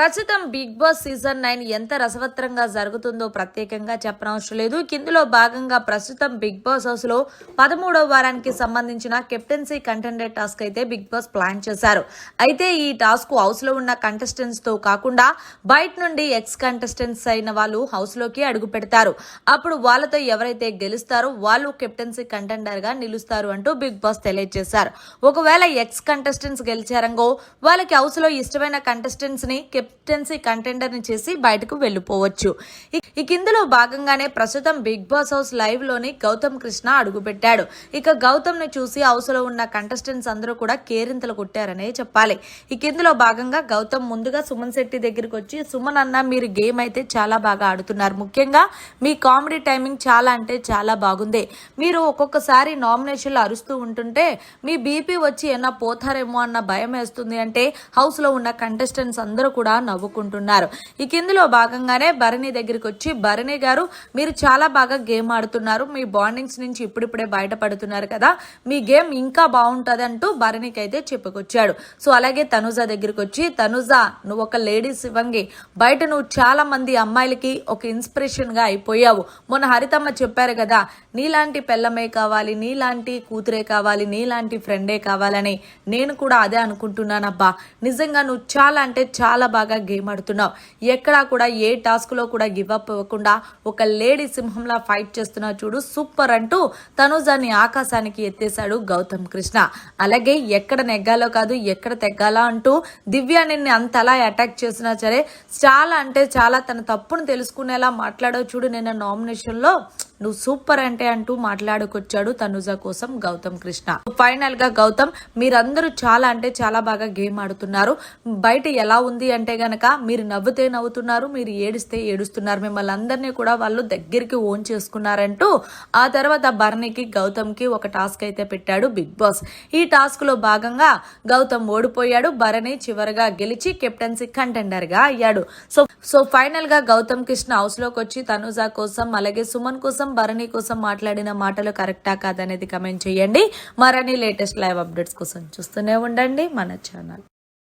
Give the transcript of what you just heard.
ప్రస్తుతం big boss season nine ఎంత రసవత్రంగా జరుగుతుందో ప్రత్యేకంగా చెప్పనవసరం లేదు. ఇందులో భాగంగా ప్రస్తుతం బిగ్ బాస్ హౌస్లో పదమూడవ వారానికి సంబంధించిన కెప్టెన్సీ కంటెండర్ టాస్క్ అయితే బిగ్ బాస్ ప్లాన్ చేశారు. అయితే ఈ టాస్క్ హౌస్లో ఉన్న కంటెస్టెంట్స్తో కాకుండా బయట నుండి ఎక్స్ కంటెస్టెంట్స్ అయిన వాళ్ళు హౌస్లోకి అడుగు పెడతారు. అప్పుడు వాళ్ళతో ఎవరైతే గెలుస్తారో వాళ్ళు కెప్టెన్సీ కంటెండర్గా నిలుస్తారు అంటూ బిగ్ బాస్ తెలియజేశారు. ఒకవేళ ఎక్స్ కంటెస్టెంట్స్ గెలిచారంగో వాళ్ళకి హౌస్లో ఇష్టమైన కంటెస్టెంట్స్ని కెప్టెన్సీ కంటెండర్ని చేసి బయటకు వెళ్ళిపోవచ్చు. ఈ ఇక ఇందులో భాగంగానే ప్రస్తుతం బిగ్ బాస్ హౌస్ లైవ్లోని గౌతమ్ కృష్ణ అడుగుపెట్టాడు. ఇక గౌతమ్ని చూసి హౌస్లో ఉన్న కంటెస్టెంట్స్ అందరూ కూడా కేరింతలు కొట్టారనే చెప్పాలి. ఇక ఇందులో భాగంగా గౌతమ్ ముందుగా సుమన్ శెట్టి దగ్గరికి వచ్చి సుమన్ అన్న మీరు గేమ్ అయితే చాలా బాగా ఆడుతున్నారు. ముఖ్యంగా మీ కామెడీ టైమింగ్ చాలా అంటే చాలా బాగుంది. మీరు ఒక్కొక్కసారి నామినేషన్లు అరుస్తూ ఉంటుంటే మీ బీపీ వచ్చి ఏమన్నా పోతారేమో అన్న భయం వేస్తుంది అంటే హౌస్లో ఉన్న కంటెస్టెంట్స్ అందరూ కూడా నవ్వుకుంటున్నారు. ఇక ఇందులో భాగంగానే భరణి దగ్గరికి వచ్చి భరణి గారు మీరు చాలా బాగా గేమ్ ఆడుతున్నారు. మీ బాండింగ్స్ నుంచి ఇప్పుడిప్పుడే బయటపడుతున్నారు కదా. మీ గేమ్ ఇంకా బాగుంటది అంటూ భరణికి అయితే చెప్పుకొచ్చాడు. సో అలాగే తనుజ దగ్గరికి వచ్చి తనుజ నువ్వు ఒక లేడీస్ ఇవ్వంగి బయట నువ్వు చాలా మంది అమ్మాయిలకి ఒక ఇన్స్పిరేషన్గా అయిపోయావు. మొన్న హరితమ్మ చెప్పారు కదా నీలాంటి పెళ్ళమే కావాలి నీలాంటి కూతురే కావాలి నీలాంటి ఫ్రెండే కావాలని. నేను కూడా అదే అనుకుంటున్నానబ్బా. నిజంగా నువ్వు చాలా అంటే చాలా బాగా బాగా గేమ్ ఆడుతున్నావు. ఎక్కడా కూడా ఏ టాస్క్లో కూడా గివ్ అప్ ఇవ్వకుండా ఒక లేడీ సింహంలా ఫైట్ చేస్తున్నావు చూడు. సూపర్ అంటూ తనుజాన్ని ఆకాశానికి ఎత్తేశాడు గౌతమ్ కృష్ణ. అలాగే ఎక్కడ నెగ్గాలో కాదు ఎక్కడ తెగ్గాలా అంటూ దివ్య నిన్ను అంతలా అటాక్ చేసినా సరే చాలా అంటే చాలా తన తప్పును తెలుసుకునేలా మాట్లాడో చూడు నిన్న నామినేషన్లో. నువ్వు సూపర్ అంటే అంటూ మాట్లాడుకొచ్చాడు తనుజ కోసం గౌతమ్ కృష్ణ. ఫైనల్గా గౌతమ్ మీరందరూ చాలా అంటే చాలా బాగా గేమ్ ఆడుతున్నారు. బయట ఎలా ఉంది అంటే గనక మీరు నవ్వుతే నవ్వుతున్నారు మీరు ఏడిస్తే ఏడుస్తున్నారు. మిమ్మల్ని అందరినీ కూడా వాళ్ళు దగ్గరికి ఓన్ చేసుకున్నారంటూ ఆ తర్వాత భరణికి గౌతమ్కి ఒక టాస్క్ అయితే పెట్టాడు బిగ్ బాస్. ఈ టాస్క్లో భాగంగా గౌతమ్ ఓడిపోయాడు. భరణి చివరగా గెలిచి కెప్టెన్సీ కంటెండర్గా అయ్యాడు. సో సో ఫైనల్గా గౌతమ్ కృష్ణ హౌస్లోకి వచ్చి తనుజ కోసం అలాగే సుమన్ కోసం భరణి కోసం మాట్లాడిన మాటలు కరెక్టా కాదనేది కమెంట్ చేయండి. మరని లేటెస్ట్ లైవ్ అప్డేట్స్ కోసం చూస్తూనే ఉండండి మన ఛానల్.